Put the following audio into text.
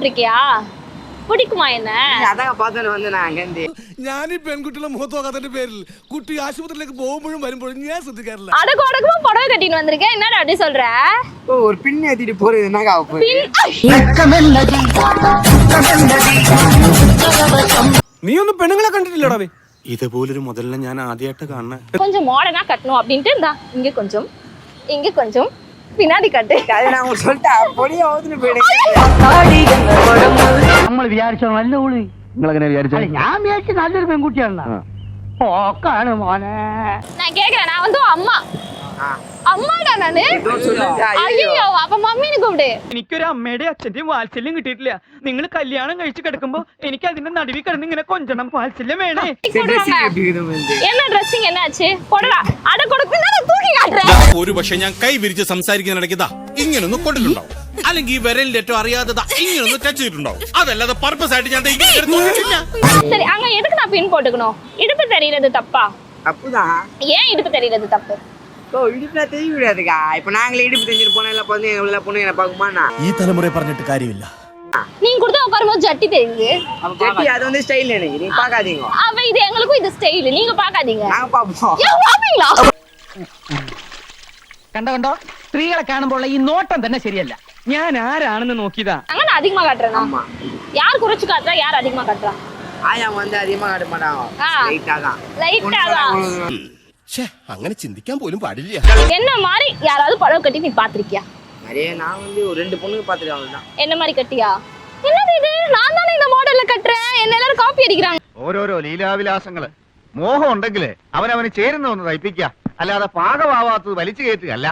இருக்கியா பிடிக்குமா என்ன அதான் பார்த்தோன்னு வந்து நான் அங்கேருந்து ഞാൻ ഈ പെൺകുട്ടികളെ മുഖത്ത് നോക്കാത്തതിന്റെ പേരിൽ കുട്ടി ആശുപത്രിയിലേക്ക് പോകുമ്പോഴും വരുമ്പോഴും ഞാൻ ശ്രദ്ധിക്കാറില്ല அடக்கு அடக்குமா புடவை கட்டின்னு வந்திருக்கேன் என்னடா அப்படி சொல்ற ஓ ஒரு பின் ஏத்திட்டு போறது என்னக்கா போகுது നീ ഒന്നും പെണ്ണുങ്ങളെ കണ്ടിട്ടില്ലടാ ഇതുപോലൊരു മുതലിനെ ഞാൻ ആദ്യമായിട്ട് കാണുന്നത് கொஞ்சம் மாடர்னா கட்டணும் அப்படின்ட்டு இருந்தா இங்க கொஞ்சம் இங்க கொஞ்சம் பின்னாடி கட்டு. அது நான் உங்களுக்கு சொல்லிட்டேன். அப்படியே ஓதுன்னு போயிடுங்க நம்மள வியாரிச்சோம் நல்ல ஊழி உங்களுக்கு என்ன வியாரிச்சோம் ஞாபகம் வியாரிச்சு நல்லா இருப்பேன் கூட்டியா நான் கேக்குறேன் நான் வந்து அம்மா. அம்மாடா நானு சொல்லுங்க ஐயோ ஐயோ அப்ப மம்மின்னு கூப்பிடு എനിക്കൊരു അമ്മയുടെ അച്ഛന്റെയും വാത്സല്യം കിട്ടിയിട്ടില്ല നിങ്ങൾ കല്യാണം കഴിച്ച് കിടക്കുമ്പോ എനിക്ക് അതിന്റെ നടുവിൽ കിടന്ന് ഇങ്ങനെ കൊഞ്ചണം വാത്സല്യം വേണേ போடுறாங்க. எப்படி இருக்குது வந்து என்ன ட்ரெஸ்ஸிங் என்னாச்சு போடா அட கொடுக்கு பின்னாடி தூக்கி காட்டுறேன் ഒരു പക്ഷെ ഞാൻ കൈ വിരിച്ച് സംസാരിക്കുന്നിടയ്ക്ക് ഇതാ ഇങ്ങനൊന്ന് കൊണ്ടിട്ടുണ്ടാവും അല്ലെങ്കിൽ ഈ വിരലിന്റെ ഏറ്റവും അറിയാതെ ദാ ഇങ്ങനൊന്ന് ടച്ച് ചെയ്തിട്ടുണ്ടാവും അതല്ലാതെ പർപ്പസ് ആയിട്ട് ഞാൻ ദേ ഇങ്ങനെ എടുത്ത് നോക്കിയിട്ടില്ല. சரி அங்க எதுக்கு நான் பின் போட்டுக்கணும் இடுப்பு தெரியறது தப்பா தப்புதான் ஏன் இடுப்பு தெரியறது தப்பு ஓ இடுப்புல தெரிய விடாதுக்கா இப்ப நாங்களே இடுப்பு தெரிஞ்சிட்டு போனா எல்லாம் வந்து எங்களை பொண்ணு என்ன பார்க்குமாண்ணா ഈ തലമുറയെ പറഞ്ഞിട്ട് കാര്യമില്ല நீங்க கொடுத்து உட்காரும்போது ஜட்டி தெரியுது ஜட்டி அது வந்து ஸ்டைல் எனக்கு நீங்க பார்க்காதீங்க அவ இது எங்களுக்கும் இது ஸ்டைல் நீங்க பாக்காதீங்க நாங்க பார்ப்போம் ஏன் பாப்பீங்களா കണ്ടോ കണ്ടോ സ്ത്രീകളെ കാണുമ്പോൾ ഈ നോട്ടം തന്നെ ശരിയല്ല ഞാൻ ആരാണെന്ന് നോക്കിയതാ அங்க நான் அதிகமா காட்டுறேனா ஆமா யார் குறைச்சு காட்டுறா யார் அதிகமா காட்டுறா ஆயா வந்து அதிகமா காட்ட மாட்டாங்க ஆ. லைட்டா தான் லைட்டா தான் അങ്ങനെ ചിന്തിക്കാൻ പോലും പാടില്ല என்ன மாதிரி யாராவது புடவை கட்டி நீ பாத்திருக்கியா நிறைய நான் வந்து ஒரு ரெண்டு பொண்ணுக்கு பார்த்துருக்கேன் அவ்வளவுதான் என்ன மாதிரி கட்டியா என்னது இது நான் தானே இந்த மாடல்ல கட்டுறேன் என்ன எல்லாரும் காப்பி அடிக்கிறாங்க ഓരോരോ ലീലാവിലാസങ്ങള് മോഹം ഉണ്ടെങ്കിലേ അവനവന് ചേരുന്ന ഒന്ന് തയ്പ്പിക്കുക അല്ലാതെ പാകമാവാത്തത് വലിച്ചു കയറ്റുകയല്ല